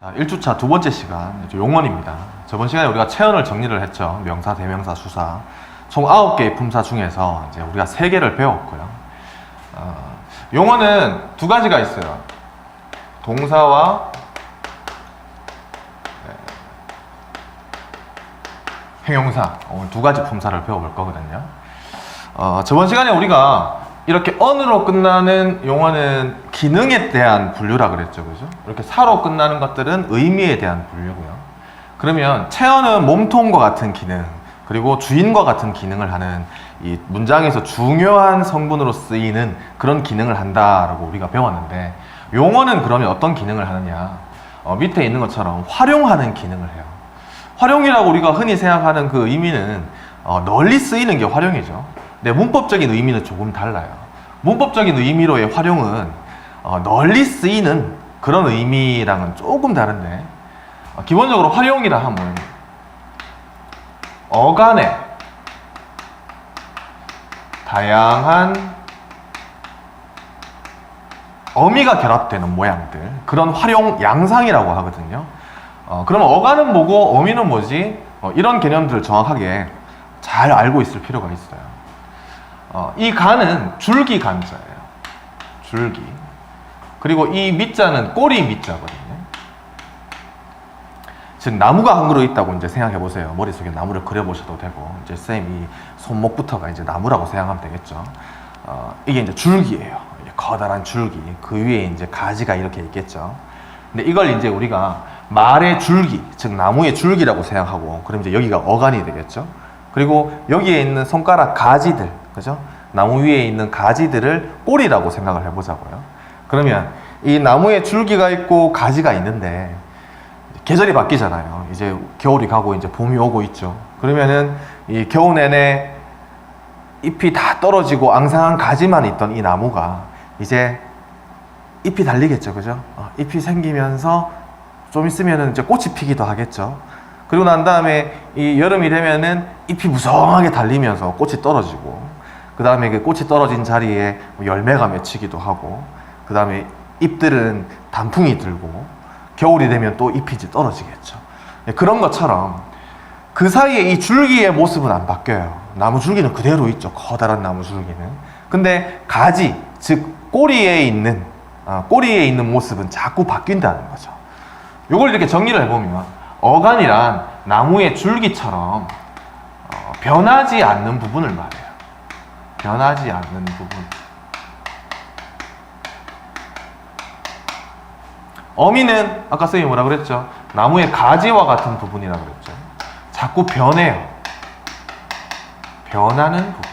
자, 1주차 두 번째 시간 용언입니다. 저번 시간에 우리가 체언을 정리를 했죠. 명사, 대명사, 수사. 총 9개의 품사 중에서 이제 우리가 3개를 배웠고요. 어, 용어는 두 가지가 있어요. 동사와 네, 형용사. 오늘 두 가지 품사를 배워볼 거거든요. 어, 저번 시간에 우리가 이렇게 언으로 끝나는 용어는 기능에 대한 분류라 그랬죠, 그죠? 이렇게 사로 끝나는 것들은 의미에 대한 분류고요. 그러면 체언은 몸통과 같은 기능, 그리고 주인과 같은 기능을 하는 이 문장에서 중요한 성분으로 쓰이는 그런 기능을 한다라고 우리가 배웠는데 용어는 그러면 어떤 기능을 하느냐? 어, 밑에 있는 것처럼 활용하는 기능을 해요. 활용이라고 우리가 흔히 생각하는 그 의미는 어, 널리 쓰이는 게 활용이죠. 근데 문법적인 의미는 조금 달라요. 문법적인 의미로의 활용은 어, 널리 쓰이는 그런 의미랑은 조금 다른데 어, 기본적으로 활용이라 하면 어간에 다양한 어미가 결합되는 모양들 그런 활용 양상이라고 하거든요. 어, 그러면 어간은 뭐고 어미는 뭐지? 어, 이런 개념들을 정확하게 잘 알고 있을 필요가 있어요. 어, 이 간은 줄기 간자예요. 줄기. 그리고 이 밑자는 꼬리 밑자거든요. 즉 나무가 한 그루 있다고 이제 생각해 보세요. 머릿속에 나무를 그려 보셔도 되고 이제 쌤이 손목부터가 이제 나무라고 생각하면 되겠죠. 어, 이게 이제 줄기예요. 커다란 줄기. 그 위에 이제 가지가 이렇게 있겠죠. 근데 이걸 이제 우리가 말의 줄기, 즉 나무의 줄기라고 생각하고 그럼 이제 여기가 어간이 되겠죠. 그리고 여기에 있는 손가락 가지들, 그죠? 나무 위에 있는 가지들을 꼬리라고 생각을 해보자고요. 그러면 이 나무에 줄기가 있고 가지가 있는데 계절이 바뀌잖아요. 이제 겨울이 가고 이제 봄이 오고 있죠. 그러면은 이 겨우 내내 잎이 다 떨어지고 앙상한 가지만 있던 이 나무가 이제 잎이 달리겠죠, 그죠? 어, 잎이 생기면서 좀 있으면은 이제 꽃이 피기도 하겠죠. 그리고 난 다음에 이 여름이 되면은 잎이 무성하게 달리면서 꽃이 떨어지고, 그 다음에 그 꽃이 떨어진 자리에 뭐 열매가 맺히기도 하고, 그 다음에 잎들은 단풍이 들고, 겨울이 되면 또 잎이 떨어지겠죠. 네, 그런 것처럼 그 사이에 이 줄기의 모습은 안 바뀌어요. 나무 줄기는 그대로 있죠. 커다란 나무 줄기는. 근데 가지, 즉 꼬리에 있는 아, 꼬리에 있는 모습은 자꾸 바뀐다는 거죠. 이걸 이렇게 정리를 해보면 어간이란 나무의 줄기처럼 어, 변하지 않는 부분을 말해요. 변하지 않는 부분. 어미는 아까 선생님이 뭐라 그랬죠? 나무의 가지와 같은 부분이라 그랬죠. 자꾸 변해요. 변하는 부분.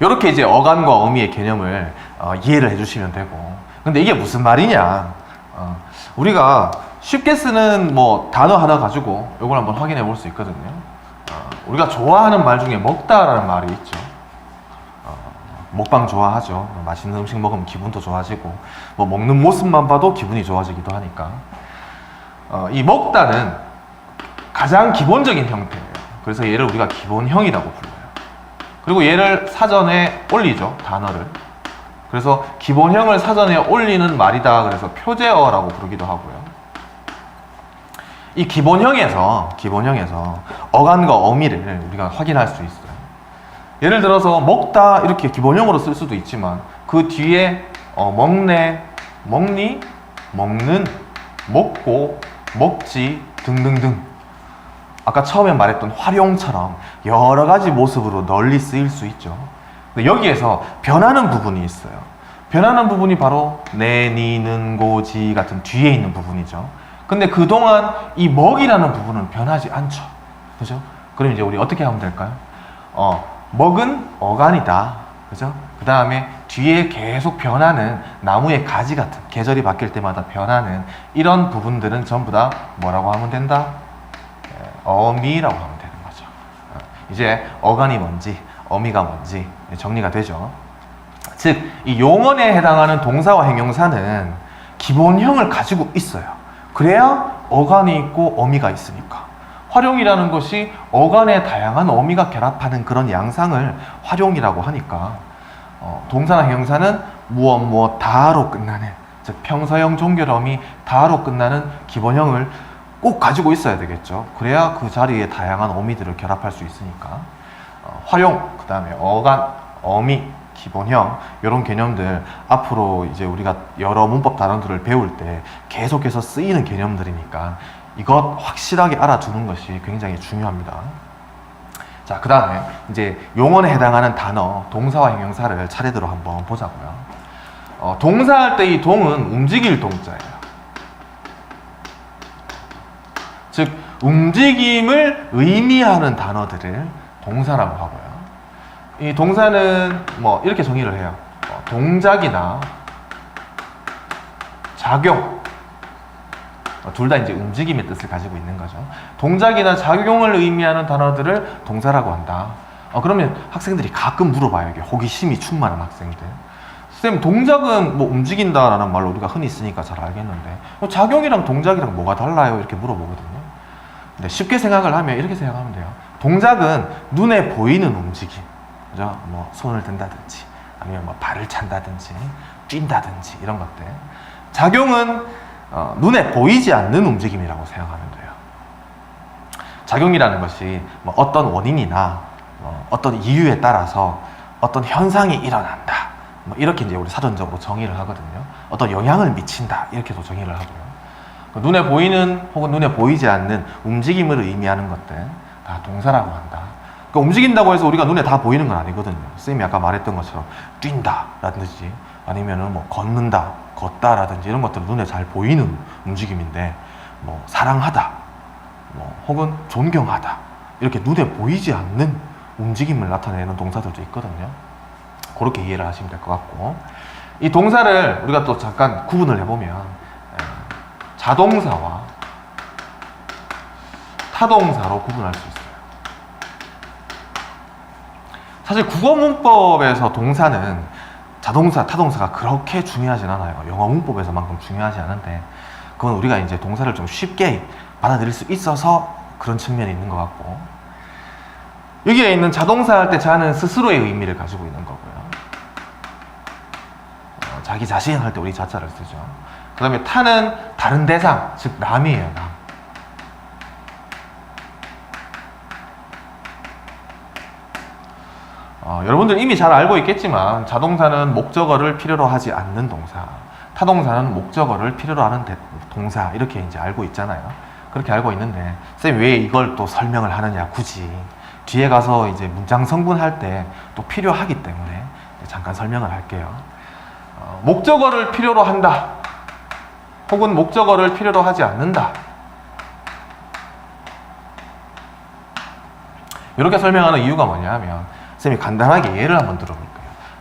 이렇게 이제 어간과 어미의 개념을 어, 이해를 해주시면 되고. 근데 이게 무슨 말이냐? 어, 우리가 쉽게 쓰는 뭐 단어 하나 가지고 이걸 한번 확인해 볼 수 있거든요. 어, 우리가 좋아하는 말 중에 먹다라는 말이 있죠. 어, 먹방 좋아하죠. 맛있는 음식 먹으면 기분도 좋아지고, 뭐 먹는 모습만 봐도 기분이 좋아지기도 하니까. 어, 이 먹다는 가장 기본적인 형태예요. 그래서 얘를 우리가 기본형이라고 불러요. 그리고 얘를 사전에 올리죠. 단어를. 그래서 기본형을 사전에 올리는 말이다. 그래서 표제어라고 부르기도 하고요. 이 기본형에서 기본형에서 어간과 어미를 우리가 확인할 수 있어요. 예를 들어서 먹다 이렇게 기본형으로 쓸 수도 있지만 그 뒤에 어, 먹네, 먹니, 먹는, 먹고, 먹지 등등등 아까 처음에 말했던 활용처럼 여러 가지 모습으로 널리 쓰일 수 있죠. 근데 여기에서 변하는 부분이 있어요. 변하는 부분이 바로 내, 니, 는, 고, 지 같은 뒤에 있는 부분이죠. 근데 그동안 이 먹이라는 부분은 변하지 않죠. 그죠? 그럼 이제 우리 어떻게 하면 될까요? 어, 먹은 어간이다. 그죠? 그 다음에 뒤에 계속 변하는 나무의 가지 같은 계절이 바뀔 때마다 변하는 이런 부분들은 전부 다 뭐라고 하면 된다? 예, 어미라고 하면 되는 거죠. 어, 이제 어간이 뭔지, 어미가 뭔지 정리가 되죠. 즉, 이 용언에 해당하는 동사와 형용사는 기본형을 가지고 있어요. 그래야 어간이 있고 어미가 있으니까. 활용이라는 것이 어간의 다양한 어미가 결합하는 그런 양상을 활용이라고 하니까 어, 동사나 형용사는 무엇 무엇 다로 끝나는 즉즉 평서형 종결음이 다로 끝나는 기본형을 꼭 가지고 있어야 되겠죠. 그래야 그 자리에 다양한 어미들을 결합할 수 있으니까. 어, 활용, 그 다음에 어간, 어미, 기본형 이런 개념들 앞으로 이제 우리가 여러 문법 단어들을 배울 때 계속해서 쓰이는 개념들이니까 이것 확실하게 알아두는 것이 굉장히 중요합니다. 자, 그 다음에 이제 용언에 해당하는 단어, 동사와 형용사를 차례대로 한번 보자고요. 어, 동사할 때 이 동은 움직일 동자예요. 즉, 움직임을 의미하는 단어들을 동사라고 하고요. 이 동사는 뭐 이렇게 정의를 해요. 어, 동작이나 작용, 어, 둘다 이제 움직임의 뜻을 가지고 있는 거죠. 동작이나 작용을 의미하는 단어들을 동사라고 한다. 어, 그러면 학생들이 가끔 물어봐요. 이게 호기심이 충만한 학생들. 쌤, 동작은 뭐 움직인다라는 말로 우리가 흔히 쓰니까 잘 알겠는데, 어, 작용이랑 동작이랑 뭐가 달라요? 이렇게 물어보거든요. 근데 쉽게 생각을 하면 이렇게 생각하면 돼요. 동작은 눈에 보이는 움직임. 그죠? 뭐 손을 든다든지, 아니면 뭐 발을 찬다든지, 뛴다든지, 이런 것들. 작용은 어, 눈에 보이지 않는 움직임이라고 생각하면 돼요. 작용이라는 것이 뭐 어떤 원인이나 뭐 어떤 이유에 따라서 어떤 현상이 일어난다. 뭐 이렇게 이제 우리 사전적으로 정의를 하거든요. 어떤 영향을 미친다. 이렇게도 정의를 하고요. 그 눈에 보이는 혹은 눈에 보이지 않는 움직임을 의미하는 것들 다 동사라고 한다. 그러니까 움직인다고 해서 우리가 눈에 다 보이는 건 아니거든요. 쌤이 아까 말했던 것처럼 뛴다라든지 아니면은 뭐 걷는다, 걷다라든지 이런 것들은 눈에 잘 보이는 움직임인데 뭐 사랑하다, 뭐 혹은 존경하다 이렇게 눈에 보이지 않는 움직임을 나타내는 동사들도 있거든요. 그렇게 이해를 하시면 될 것 같고 이 동사를 우리가 또 잠깐 구분을 해보면 에, 자동사와 타동사로 구분할 수 있어요. 사실 국어 문법에서 동사는 자동사, 타동사가 그렇게 중요하진 않아요. 영어 문법에서만큼 중요하지 않은데 그건 우리가 이제 동사를 좀 쉽게 받아들일 수 있어서 그런 측면이 있는 것 같고 여기에 있는 자동사 할 때 자는 스스로의 의미를 가지고 있는 거고요. 어, 자기 자신 할 때 우리 자자를 쓰죠. 그 다음에 타는 다른 대상, 즉 남이에요, 남. 어, 여러분들 이미 잘 알고 있겠지만 자동사는 목적어를 필요로 하지 않는 동사, 타동사는 목적어를 필요로 하는 대- 동사 이렇게 이제 알고 있잖아요. 그렇게 알고 있는데 쌤 왜 이걸 또 설명을 하느냐 굳이 뒤에 가서 이제 문장 성분 할 때 또 필요하기 때문에 잠깐 설명을 할게요. 어, 목적어를 필요로 한다. 혹은 목적어를 필요로 하지 않는다. 이렇게 설명하는 이유가 뭐냐 하면 쌤이 간단하게 예를 한번 들어볼게요.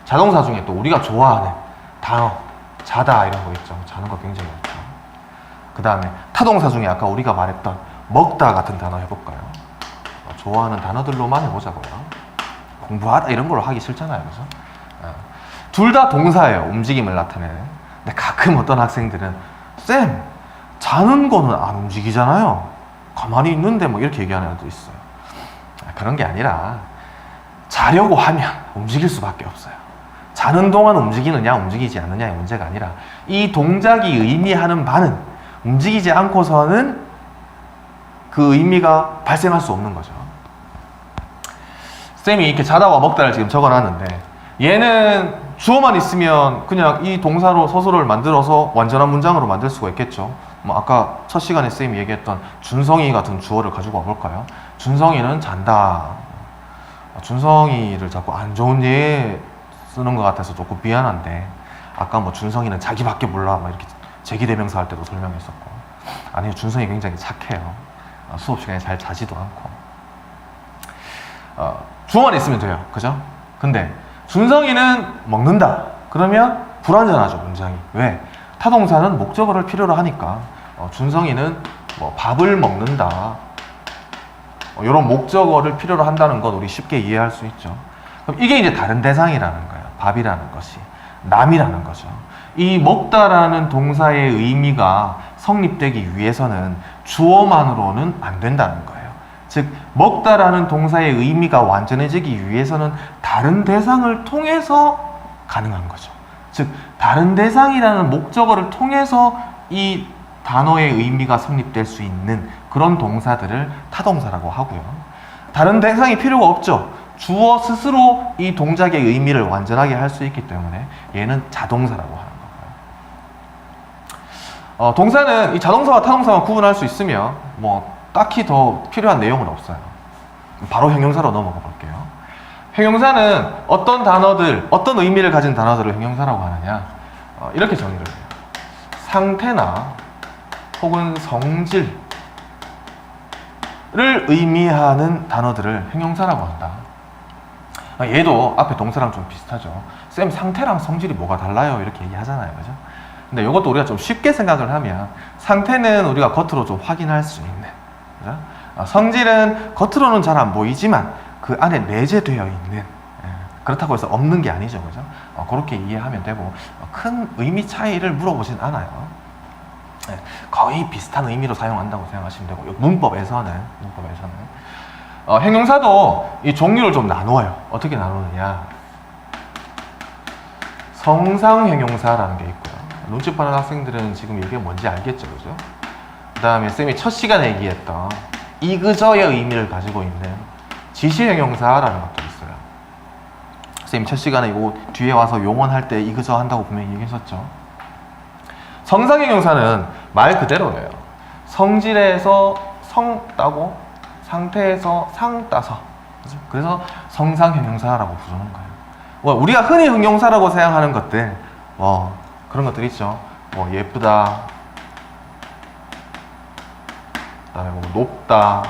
자동사 중에 또 우리가 좋아하는 단어, 자다 이런 거 있죠. 자는 거 굉장히 많죠. 그 다음에 타동사 중에 아까 우리가 말했던 먹다 같은 단어 해볼까요? 어, 좋아하는 단어들로만 해보자고요. 공부하다 이런 걸로 하기 싫잖아요. 그죠? 둘 다 동사예요. 움직임을 나타내는. 근데 가끔 어떤 학생들은 쌤, 자는 거는 안 움직이잖아요. 가만히 있는데 뭐 이렇게 얘기하는 애도 있어요. 아, 그런 게 아니라 자려고 하면 움직일 수밖에 없어요. 자는 동안 움직이느냐 움직이지 않느냐의 문제가 아니라 이 동작이 의미하는 바는 움직이지 않고서는 그 의미가 발생할 수 없는 거죠. 쌤이 이렇게 자다와 먹다를 지금 적어놨는데 얘는 주어만 있으면 그냥 이 동사로 서술을 만들어서 완전한 문장으로 만들 수가 있겠죠. 뭐 아까 첫 시간에 쌤이 얘기했던 준성이 같은 주어를 가지고 와볼까요? 준성이는 잔다. 준성이를 자꾸 안 좋은 예 쓰는 것 같아서 조금 미안한데 아까 뭐 준성이는 자기밖에 몰라 막 이렇게 제기대명사 할 때도 설명했었고 아니요 준성이 굉장히 착해요. 어, 수업 시간에 잘 자지도 않고 어, 주어만 있으면 돼요. 그죠? 근데 준성이는 먹는다. 그러면 불완전하죠, 문장이. 왜? 타동사는 목적어를 필요로 하니까 어, 준성이는 뭐 밥을 먹는다. 이런 목적어를 필요로 한다는 건 우리 쉽게 이해할 수 있죠. 그럼 이게 이제 다른 대상이라는 거예요. 밥이라는 것이. 남이라는 거죠. 이 먹다라는 동사의 의미가 성립되기 위해서는 주어만으로는 안 된다는 거예요. 즉, 먹다라는 동사의 의미가 완전해지기 위해서는 다른 대상을 통해서 가능한 거죠. 즉, 다른 대상이라는 목적어를 통해서 이 단어의 의미가 성립될 수 있는 그런 동사들을 타동사라고 하고요. 다른 대상이 필요가 없죠. 주어 스스로 이 동작의 의미를 완전하게 할 수 있기 때문에 얘는 자동사라고 하는 거고요. 어, 동사는 이 자동사와 타동사만 구분할 수 있으며 뭐 딱히 더 필요한 내용은 없어요. 바로 형용사로 넘어가 볼게요. 형용사는 어떤 단어들, 어떤 의미를 가진 단어들을 형용사라고 하느냐? 어, 이렇게 정의를 해요. 상태나 혹은 성질 을 의미하는 단어들을 형용사라고 한다. 어, 얘도 앞에 동사랑 좀 비슷하죠. 쌤 상태랑 성질이 뭐가 달라요? 이렇게 얘기하잖아요, 그죠? 근데 이것도 우리가 좀 쉽게 생각을 하면 상태는 우리가 겉으로 좀 확인할 수 있는, 그죠? 어, 성질은 겉으로는 잘 안 보이지만 그 안에 내재되어 있는 예, 그렇다고 해서 없는 게 아니죠, 그죠? 어, 그렇게 이해하면 되고 어, 큰 의미 차이를 물어보진 않아요. 예, 거의 비슷한 의미로 사용한다고 생각하시면 되고 요 문법에서는 문법에서는 어, 형용사도 이 종류를 좀 나누어요. 어떻게 나누느냐? 성상 형용사라는 게 있고요. 눈치 빠른 학생들은 지금 이게 뭔지 알겠죠, 그죠? 그 다음에 쌤이 첫 시간에 얘기했던 이그저의 의미를 가지고 있는 지시 형용사라는 것도 있어요. 쌤이 첫 시간에 이거 뒤에 와서 용언할 때 이그저 한다고 분명히 얘기했었죠. 성상 형용사는 말 그대로예요. 성질에서 성 따고 상태에서 상 따서 그죠? 그래서 성상 형용사라고 부르는 거예요. 뭐 우리가 흔히 형용사라고 생각하는 것들 뭐 그런 것들 있죠. 뭐 예쁘다, 그다음에 뭐 높다,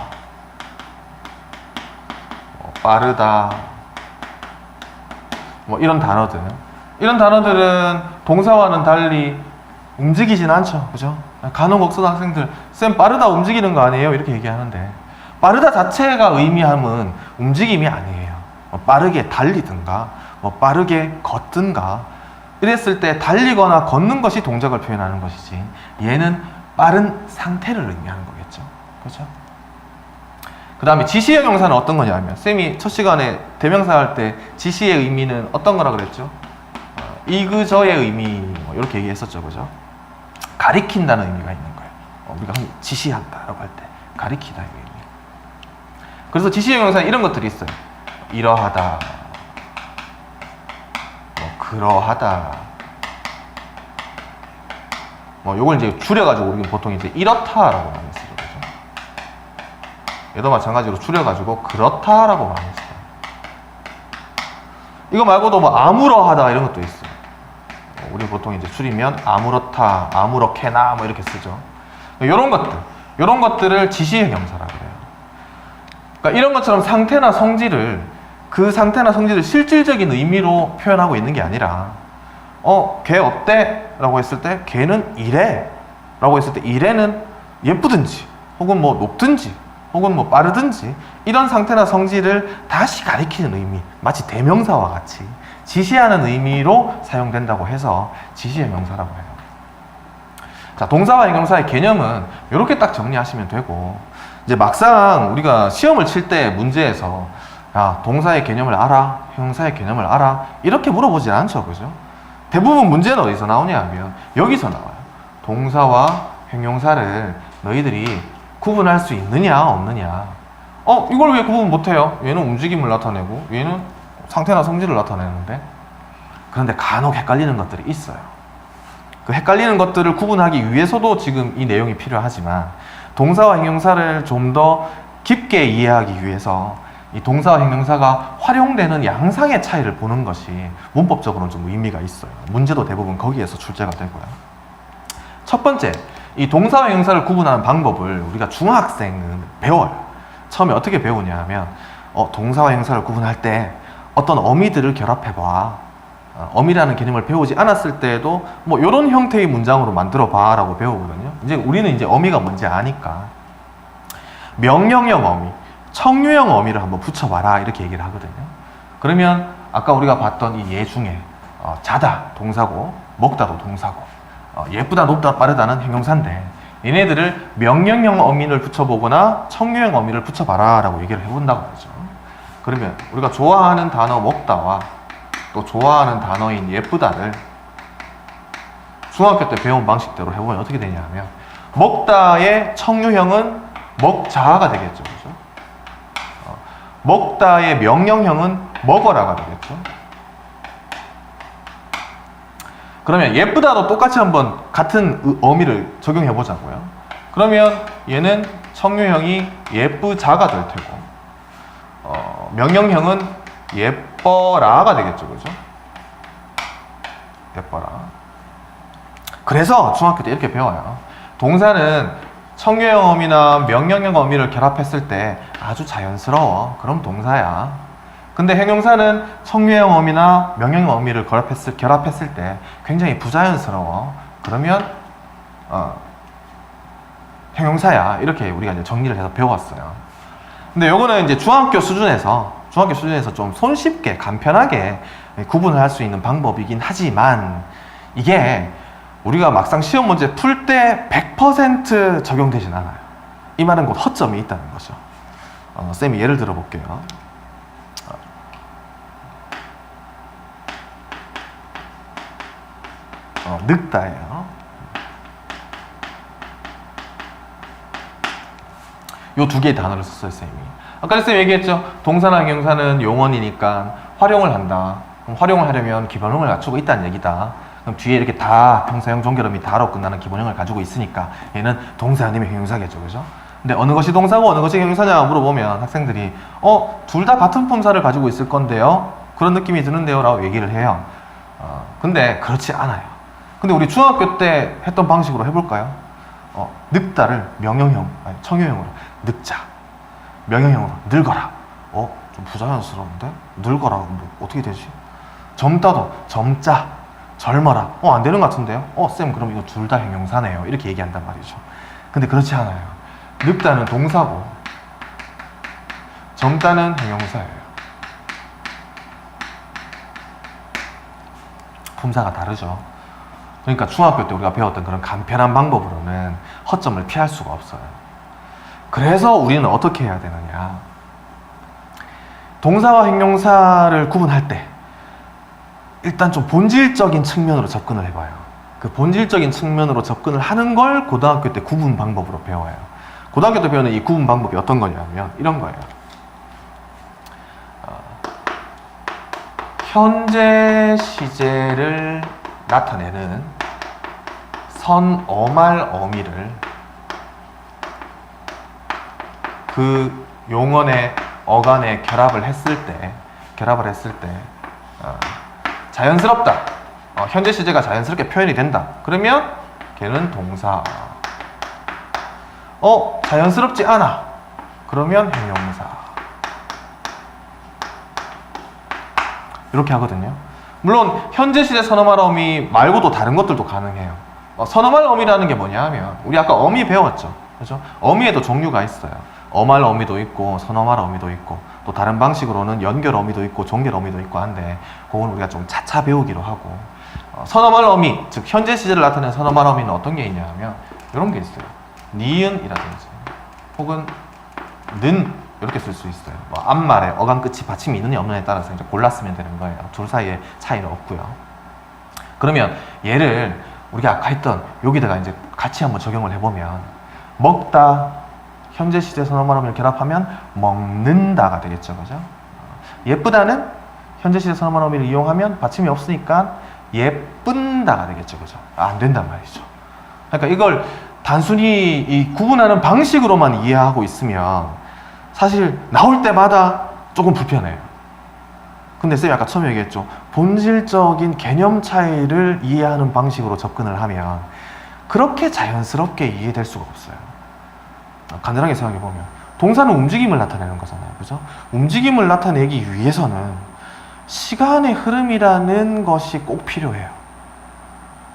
뭐 빠르다, 뭐 이런 단어들. 이런 단어들은 동사와는 달리 움직이진 않죠, 그죠? 간혹 없어도 학생들 쌤 빠르다 움직이는 거 아니에요? 이렇게 얘기하는데 빠르다 자체가 의미함은 움직임이 아니에요. 뭐 빠르게 달리든가, 뭐 빠르게 걷든가 이랬을 때 달리거나 걷는 것이 동작을 표현하는 것이지 얘는 빠른 상태를 의미하는 거겠죠. 그렇죠? 그 다음에 지시형 형사는 어떤 거냐면 쌤이 첫 시간에 대명사 할 때 지시의 의미는 어떤 거라 그랬죠? 어, 이그 저의 의미 뭐 이렇게 얘기했었죠. 그죠? 가리킨다는 의미가 있는 거예요. 어, 우리가 지시한다라고 할 때 가리키다의 의미. 그래서 지시형 형사는 이런 것들이 있어요. 이러하다, 뭐 그러하다. 뭐 요걸 이제 줄여가지고 우리는 보통 이제 이렇다라고 많이 쓰죠. 그죠? 얘도 마찬가지로 줄여가지고 그렇다라고 많이 써요. 이거 말고도 뭐 아무러하다 이런 것도 있어요. 뭐 우리 보통 이제 줄이면 아무렇다, 아무렇게나 뭐 이렇게 쓰죠. 이런 것들, 이런 것들을 지시형 형사라고 해요. 그러니까 이런 것처럼 상태나 성질을 그 상태나 성질을 실질적인 의미로 표현하고 있는 게 아니라 어, 걔 어때? 라고 했을 때 걔는 이래 라고 했을 때 이래는 예쁘든지 혹은 뭐 높든지 혹은 뭐 빠르든지 이런 상태나 성질을 다시 가리키는 의미 마치 대명사와 같이 지시하는 의미로 사용된다고 해서 지시의 명사라고 해요. 자, 동사와 형용사의 개념은 이렇게 딱 정리하시면 되고 이제 막상 우리가 시험을 칠 때 문제에서 야, 동사의 개념을 알아? 형용사의 개념을 알아? 이렇게 물어보지 않죠. 그죠? 대부분 문제는 어디서 나오냐 하면 여기서 나와요. 동사와 형용사를 너희들이 구분할 수 있느냐 없느냐. 어, 이걸 왜 구분 못해요? 얘는 움직임을 나타내고 얘는 상태나 성질을 나타내는데 그런데 간혹 헷갈리는 것들이 있어요. 그 헷갈리는 것들을 구분하기 위해서도 지금 이 내용이 필요하지만 동사와 형용사를 좀 더 깊게 이해하기 위해서 이 동사와 형용사가 활용되는 양상의 차이를 보는 것이 문법적으로는 좀 의미가 있어요. 문제도 대부분 거기에서 출제가 되고요. 첫 번째, 이 동사와 형용사를 구분하는 방법을 우리가 중학생은 배워요. 처음에 어떻게 배우냐 하면 어, 동사와 형용사를 구분할 때 어떤 어미들을 결합해봐. 어, 어미라는 개념을 배우지 않았을 때에도 뭐 이런 형태의 문장으로 만들어 봐라고 배우거든요. 이제 우리는 이제 어미가 뭔지 아니까 명령형 어미, 청유형 어미를 한번 붙여봐라 이렇게 얘기를 하거든요. 그러면 아까 우리가 봤던 이 예 중에 어, 자다 동사고 먹다도 동사고 어, 예쁘다 높다 빠르다는 형용사인데 얘네들을 명령형 어미를 붙여보거나 청유형 어미를 붙여봐라 라고 얘기를 해본다고 하죠. 그러면 우리가 좋아하는 단어 먹다와 또 좋아하는 단어인 예쁘다를 중학교 때 배운 방식대로 해보면 어떻게 되냐 하면 먹다의 청유형은 먹자가 되겠죠. 그죠? 어, 먹다의 명령형은 먹어라가 되겠죠. 그러면 예쁘다도 똑같이 한번 같은 의- 어미를 적용해 보자고요. 그러면 얘는 청유형이 예쁘자가 될 테고 어, 명령형은 예뻐라가 되겠죠, 그죠? 예뻐라. 그래서 중학교 때 이렇게 배워요. 동사는 청유형 어미나 명령형 어미를 결합했을 때 아주 자연스러워. 그럼 동사야. 근데 형용사는 청유형 어미나 명령형 어미를 결합했을, 결합했을 때 굉장히 부자연스러워. 그러면 어, 형용사야. 이렇게 우리가 이제 정리를 해서 배워왔어요. 근데 요거는 이제 중학교 수준에서 중학교 수준에서 좀 손쉽게 간편하게 구분을 할 수 있는 방법이긴 하지만 이게 우리가 막상 시험 문제 풀 때 100% 적용되진 않아요. 이 말은 곧 허점이 있다는 거죠. 어, 쌤이 예를 들어 볼게요. 어, 늙다예요. 요 두 개의 단어를 썼어요, 쌤이. 아까 쌤 얘기했죠. 동사나 형용사는 용언이니까 활용을 한다. 그럼 활용을 하려면 기본형을 갖추고 있다는 얘기다. 그럼 뒤에 이렇게 다 형사형 종결음이 다로 끝나는 기본형을 가지고 있으니까 얘는 동사 아니면 형용사겠죠, 그죠? 근데 어느 것이 동사고 어느 것이 형용사냐 물어보면 학생들이 어, 둘 다 같은 품사를 가지고 있을 건데요. 그런 느낌이 드는데요. 라고 얘기를 해요. 어, 근데 그렇지 않아요. 근데 우리 중학교 때 했던 방식으로 해볼까요? 어, 늙다를 명령형, 아니 청유형으로 늙자. 명령형으로 늙어라. 어, 좀 부자연스러운데? 늙어라. 뭐 어떻게 되지? 젊다도 젊자. 젊어라. 어, 안 되는 것 같은데요? 어, 쌤, 그럼 이거 둘 다 형용사네요. 이렇게 얘기한단 말이죠. 근데 그렇지 않아요. 늙다는 동사고, 젊다는 형용사예요. 품사가 다르죠. 그러니까 중학교 때 우리가 배웠던 그런 간편한 방법으로는 허점을 피할 수가 없어요. 그래서 우리는 어떻게 해야 되느냐. 동사와 형용사를 구분할 때 일단 좀 본질적인 측면으로 접근을 해봐요. 그 본질적인 측면으로 접근을 하는 걸 고등학교 때 구분 방법으로 배워요. 고등학교 때 배우는 이 구분 방법이 어떤 거냐면 이런 거예요. 어, 현재 시제를 나타내는 선어말 어미를 그 용언의 어간에 결합을 했을 때 결합을 했을 때 어, 자연스럽다. 어, 현재 시제가 자연스럽게 표현이 된다. 그러면 걔는 동사. 어 자연스럽지 않아. 그러면 형용사. 이렇게 하거든요. 물론 현재 시제 선어말 어미 말고도 다른 것들도 가능해요. 어, 선어말 어미라는 게 뭐냐 하면 우리 아까 어미 배웠죠. 그죠? 어미에도 종류가 있어요 어말 어미도 있고 선어말 어미도 있고 또 다른 방식으로는 연결 어미도 있고 종결 어미도 있고 한데 그건 우리가 좀 차차 배우기로 하고 어, 선어말 어미 즉 현재 시제를 나타내는 선어말 어미는 어떤 게 있냐 하면 이런 게 있어요. 니은이라든지 혹은 는 이렇게 쓸 수 있어요. 뭐 앞말에 어간 끝이 받침이 있느냐 없느냐에 따라서 이제 골랐으면 되는 거예요. 둘 사이에 차이는 없고요. 그러면 얘를 우리가 아까 했던 여기다가 이제 같이 한번 적용을 해보면 먹다 현재 시제 선어말음을 결합하면 먹는다가 되겠죠, 그죠? 어, 예쁘다는 현재 시제 선어말음을 이용하면 받침이 없으니까 예쁜다가 되겠죠, 그죠? 아, 안 된단 말이죠. 그러니까 이걸 단순히 이 구분하는 방식으로만 이해하고 있으면 사실 나올 때마다 조금 불편해요. 근데 쌤이 아까 처음에 얘기했죠. 본질적인 개념 차이를 이해하는 방식으로 접근을 하면 그렇게 자연스럽게 이해될 수가 없어요. 간단하게 생각해 보면 동사는 움직임을 나타내는 거잖아요. 그죠? 움직임을 나타내기 위해서는 시간의 흐름이라는 것이 꼭 필요해요.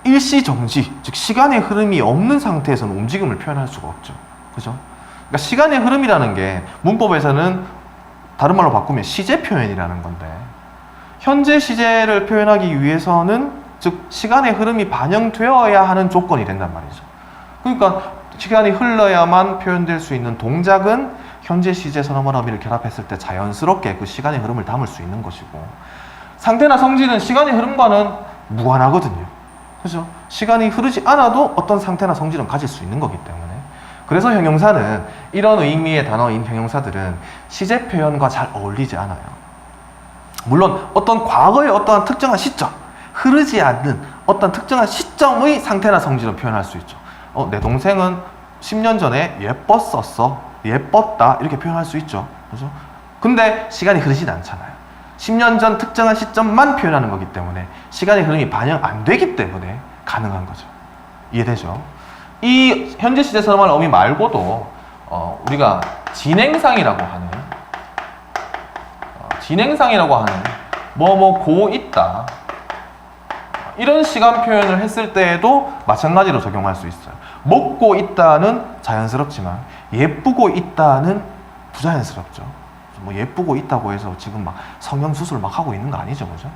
일시정지, 즉 시간의 흐름이 없는 상태에서는 움직임을 표현할 수가 없죠. 그죠? 그러니까 시간의 흐름이라는 게 문법에서는 다른 말로 바꾸면 시제 표현이라는 건데 현재 시제를 표현하기 위해서는 즉 시간의 흐름이 반영되어야 하는 조건이 된단 말이죠. 그러니까 시간이 흘러야만 표현될 수 있는 동작은 현재 시제 선어말 어미를 결합했을 때 자연스럽게 그 시간의 흐름을 담을 수 있는 것이고 상태나 성질은 시간의 흐름과는 무관하거든요. 그죠? 시간이 흐르지 않아도 어떤 상태나 성질은 가질 수 있는 거기 때문에 그래서 형용사는 이런 의미의 단어인 형용사들은 시제 표현과 잘 어울리지 않아요. 물론 어떤 과거의 어떠한 특정한 시점, 흐르지 않는 어떤 특정한 시점의 상태나 성질은 표현할 수 있죠. 어, 내 동생은 10년 전에 예뻤었어. 예뻤다. 이렇게 표현할 수 있죠. 그죠? 근데 시간이 흐르진 않잖아요. 10년 전 특정한 시점만 표현하는 거기 때문에 시간의 흐름이 반영 안 되기 때문에 가능한 거죠. 이해되죠? 이 현재 시제 선언말 의미 말고도 어, 우리가 진행상이라고 하는 어, 진행상이라고 하는 뭐 뭐 고 있다 이런 시간 표현을 했을 때에도 마찬가지로 적용할 수 있어요. 먹고 있다는 자연스럽지만 예쁘고 있다는 부자연스럽죠. 뭐 예쁘고 있다고 해서 지금 막 성형 수술 막 하고 있는 거 아니죠, 그죠?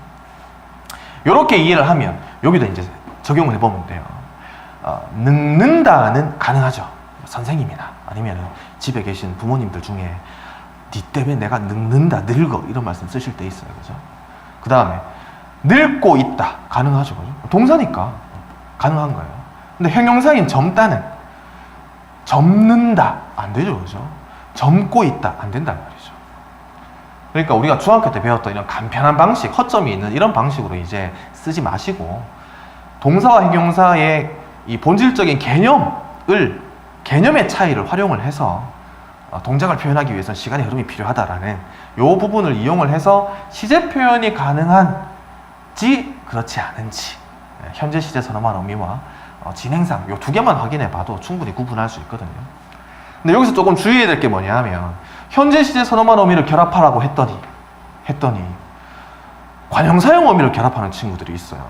이렇게 이해를 하면 여기도 이제 적용을 해보면 돼요. 어, 늙는다는 가능하죠. 선생님이나 아니면 집에 계신 부모님들 중에 니 때문에 내가 늙는다, 늙어 이런 말씀 쓰실 때 있어요, 그죠? 그 다음에 늙고 있다 가능하죠, 그죠? 동사니까 가능한 거예요. 근데 형용사인 젊다는 젊는다 안 되죠, 그죠? 젊고 있다 안 된단 말이죠. 그러니까 우리가 중학교 때 배웠던 이런 간편한 방식, 허점이 있는 이런 방식으로 이제 쓰지 마시고 동사와 형용사의 이 본질적인 개념을 개념의 차이를 활용을 해서 어, 동작을 표현하기 위해서는 시간의 흐름이 필요하다라는 이 부분을 이용을 해서 시제 표현이 가능한지 그렇지 않은지 예, 현재 시제 선언한 의미와 어, 진행상 이 두 개만 확인해 봐도 충분히 구분할 수 있거든요. 근데 여기서 조금 주의해야 될 게 뭐냐 하면 현재 시제 선언한 의미를 결합하라고 했더니 했더니 관형사용 의미를 결합하는 친구들이 있어요.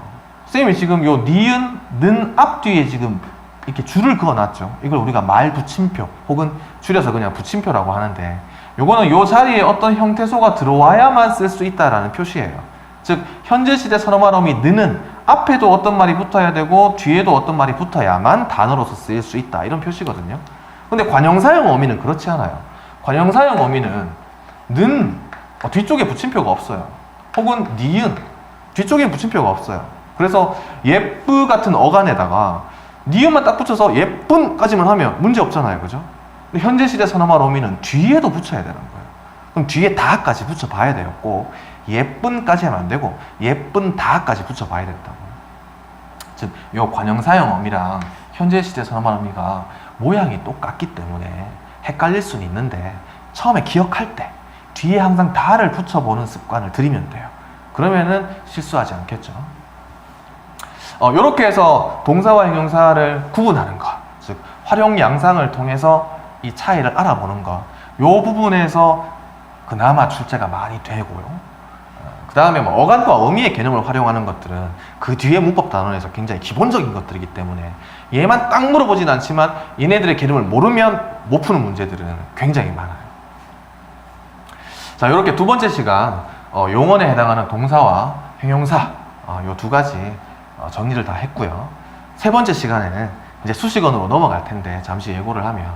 선생님이 지금 요 니은, 는 앞뒤에 지금 이렇게 줄을 그어놨죠. 이걸 우리가 말 붙임표 혹은 줄여서 그냥 붙임표라고 하는데 요거는 요 자리에 어떤 형태소가 들어와야만 쓸 수 있다라는 표시예요. 즉 현재 시제 선어말 어미 는은 앞에도 어떤 말이 붙어야 되고 뒤에도 어떤 말이 붙어야만 단어로서 쓰일 수 있다 이런 표시거든요. 근데 관형사용 어미는 그렇지 않아요. 관형사용 어미는 는 어, 뒤쪽에 붙임표가 없어요. 혹은 니은 뒤쪽에 붙임표가 없어요. 그래서 예쁘 같은 어간에다가 니은만 딱 붙여서 예쁜까지만 하면 문제 없잖아요. 그죠? 근데 현재 시제 선어말 어미는 뒤에도 붙여야 되는 거예요. 그럼 뒤에 다까지 붙여봐야. 꼭 예쁜까지 하면 안 되고 예쁜 다까지 붙여봐야 된다고. 즉, 요 관형사용 어미랑 현재 시제 선어말 어미가 모양이 똑같기 때문에 헷갈릴 수는 있는데 처음에 기억할 때 뒤에 항상 다를 붙여보는 습관을 들이면 돼요. 그러면은 실수하지 않겠죠. 어, 이렇게 해서 동사와 형용사를 구분하는 것, 즉 활용 양상을 통해서 이 차이를 알아보는 것, 요 부분에서 그나마 출제가 많이 되고요. 그 다음에 뭐 어간과 의미의 개념을 활용하는 것들은 그 뒤에 문법 단원에서 굉장히 기본적인 것들이기 때문에 얘만 딱 물어보진 않지만 얘네들의 개념을 모르면 못 푸는 문제들은 굉장히 많아요. 자, 이렇게 두 번째 시간 어, 용언에 해당하는 동사와 형용사 어, 요두 가지 어, 정리를 다 했고요. 세 번째 시간에는 이제 수식어으로 넘어갈 텐데 잠시 예고를 하면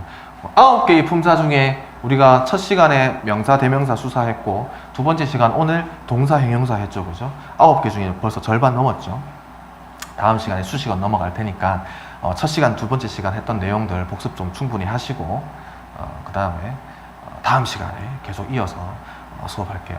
뭐 아홉 개의 품사 중에 우리가 첫 시간에 명사, 대명사 수사했고 두 번째 시간 오늘 동사, 형용사 했죠, 그죠? 아홉 개 중에 벌써 절반 넘었죠. 다음 시간에 수식어 넘어갈 테니까 어, 첫 시간, 두 번째 시간 했던 내용들 복습 좀 충분히 하시고 어, 그 다음에 어, 다음 시간에 계속 이어서 어, 수업할게요.